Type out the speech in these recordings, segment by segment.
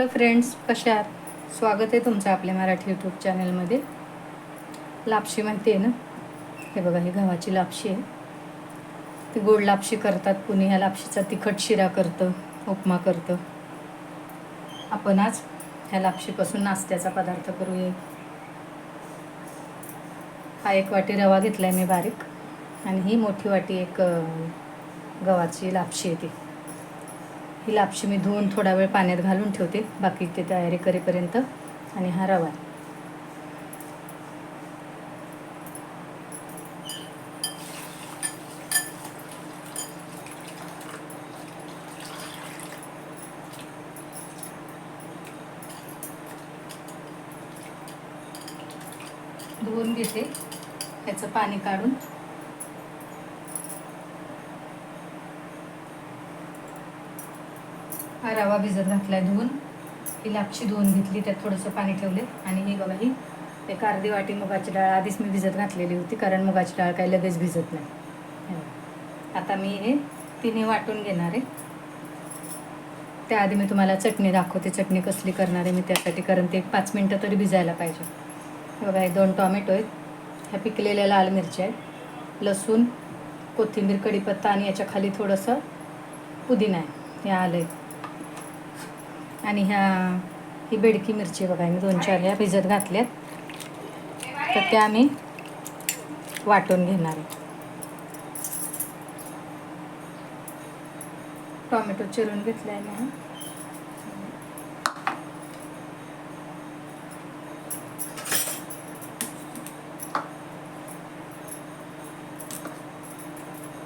Hello friends कशा आहात? स्वागत आहे तुमचं आपल्या मराठी यूट्यूब चॅनलमध्ये लापशी माहिती आहे ना हे बघा ही गव्हाची लापशी आहे. ती गोड लापशी करतात कुणी ह्या लापशीचा तिखट शिरा करतं उपमा करतं. आपण आज ह्या लापशीपासून नाश्त्याचा पदार्थ करूया. हा एक वाटी रवा घेतला आहे मी बारीक आणि ही मोठी वाटी एक गव्हाची लापशी आहे ती. ही लापशी मी धुवून थोडा वेळ पाण्यात घालून ठेवते. बाकी ते तयारी करेपर्यंत. आणि हा रवा. धुवून घेते. ह्याचं पाणी काढून. हा रवा भिजत घातलाय धुवून. ही लापशी धुवून घेतली त्यात थोडंसं पाणी ठेवले. आणि ही बघा ही एक अर्धी वाटी मुगाची डाळ आधीच मी भिजत घातलेली होती कारण मुगाची डाळ काही लगेच भिजत नाही. आता मी हे तिन्ही वाटून घेणार आहे. त्याआधी मी तुम्हाला चटणी दाखवते चटणी कसली करणार आहे मी त्यासाठी कारण ते एक पाच मिनटं तरी भिजायला पाहिजे. बघा हे दोन टॉमॅटो आहेत. ह्या पिकलेल्या लाल मिरच्या आहेत. लसूण कोथिंबीर कढीपत्ता आणि याच्या खाली थोडंसं पुदिना आहे. हे आलं आहे आणि ह्या ही बेडकी मिरची बघा मी दोन चार ह्या भिजत घातल्यात. तर त्या आम्ही वाटून घेणार आहे. टॉमॅटो चिरून घेतला आहे मी.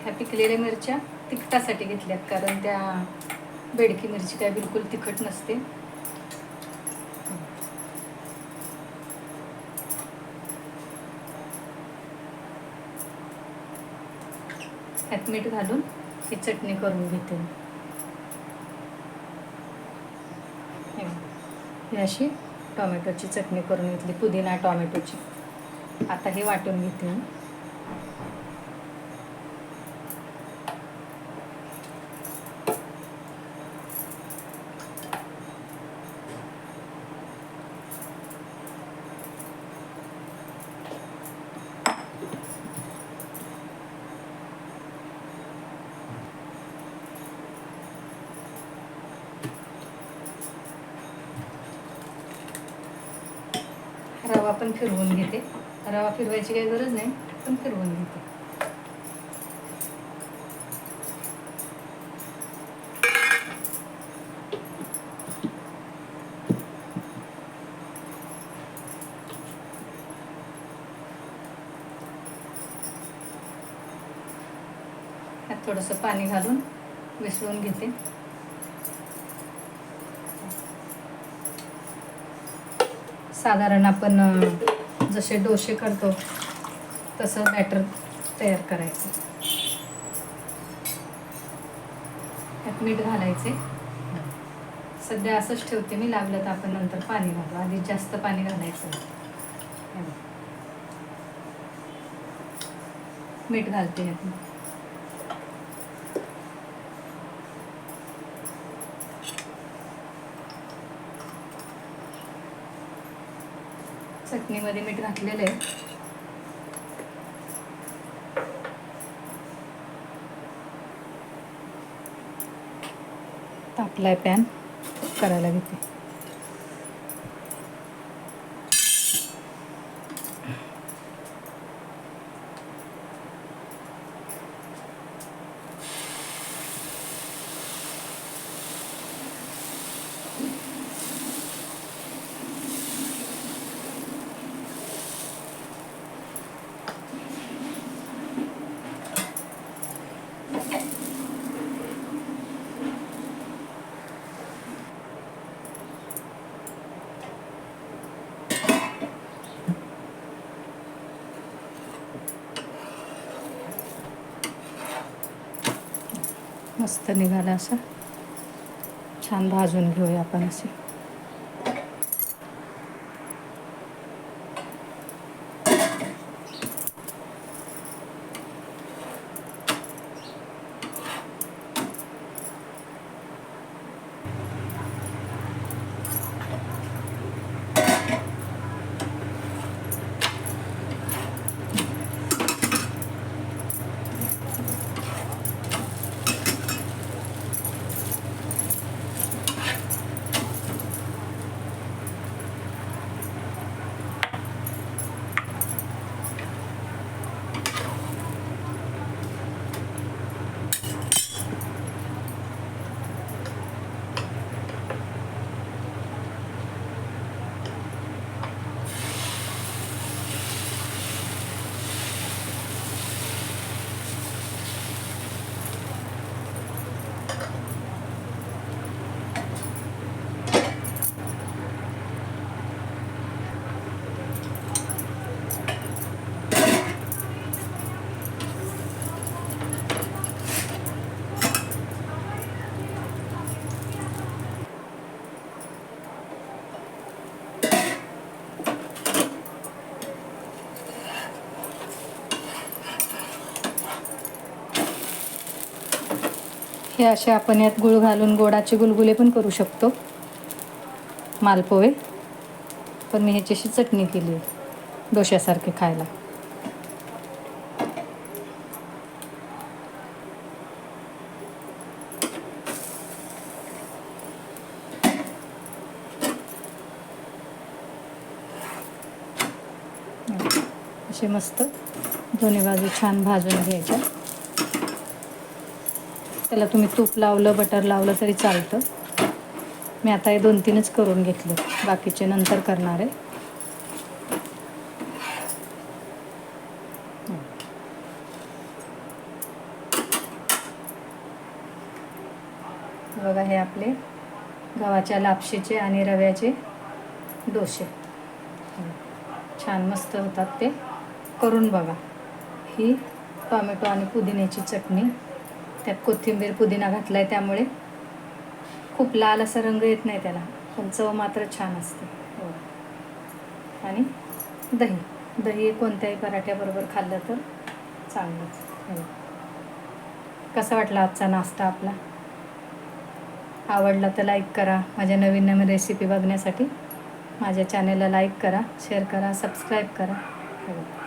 ह्या पिकलेल्या मिरच्या तिखटासाठी घेतल्यात कारण त्या बेडकी मिरची काय बिलकुल तिखट नसते. ह्यात मीठ घालून ही चटणी करून घेते. ही अशी टोमॅटोची चटणी करून घेतली पुदिना टोमॅटोची. आता हे वाटून घेते. रवा पण फिरवून घेते. रवा फिरवायची काही गरज नाही पण फिरवून घेते. थोडंसं पाणी घालून मिसळून घेते. साधारण आपण जसे डोसे करतो तसं बॅटर तयार करायचं. त्यात मीठ घालायचे. सध्या असंच ठेवते मी लागलं तर आपण नंतर पाणी घालू. आधी जास्त पाणी घालायचं. मीठ घालते आपण चटणीमध्ये मीठ घातलेलं आहे. तापलाय पॅन. करायला घेते. मस्त निघाला असं. छान भाजून घेऊया आपण असे. हे असे आपण यात गुळ घालून गोडाचे गुलगुले पण करू शकतो. मालपोहे. पण मी ह्याच्याशी चटणी केली. आहे डोश्यासारखे खायला. असे मस्त दोन्ही बाजू छान भाजून घ्यायच्या. त्याला तुम्ही तूप लावलं बटर लावलं तरी चालतं. मी आता हे दोन तीनच करून घेतले. बाकीचे नंतर करणार आहे. बघा हे आपले गव्हाच्या लापशीचे आणि रव्याचे डोसे. छान मस्त होतात ते. करून बघा. ही टॉमॅटो आणि पुदिन्याची चटणी. त्यात कोथिंबीर पुदिना घातला आहे त्यामुळे. खूप लाल असा रंग येत नाही त्याला. पण चव मात्र छान असते. हो. आणि दही. दही कोणत्याही पराठ्याबरोबर खाल्लं तर चांगलंच. हो. कसा वाटला आजचा नाश्ता आपला? आवडला तर लाईक करा. माझ्या नवीन नवीन रेसिपी बघण्यासाठी माझ्या चॅनेलला लाईक करा शेअर करा सबस्क्राईब करा. हो.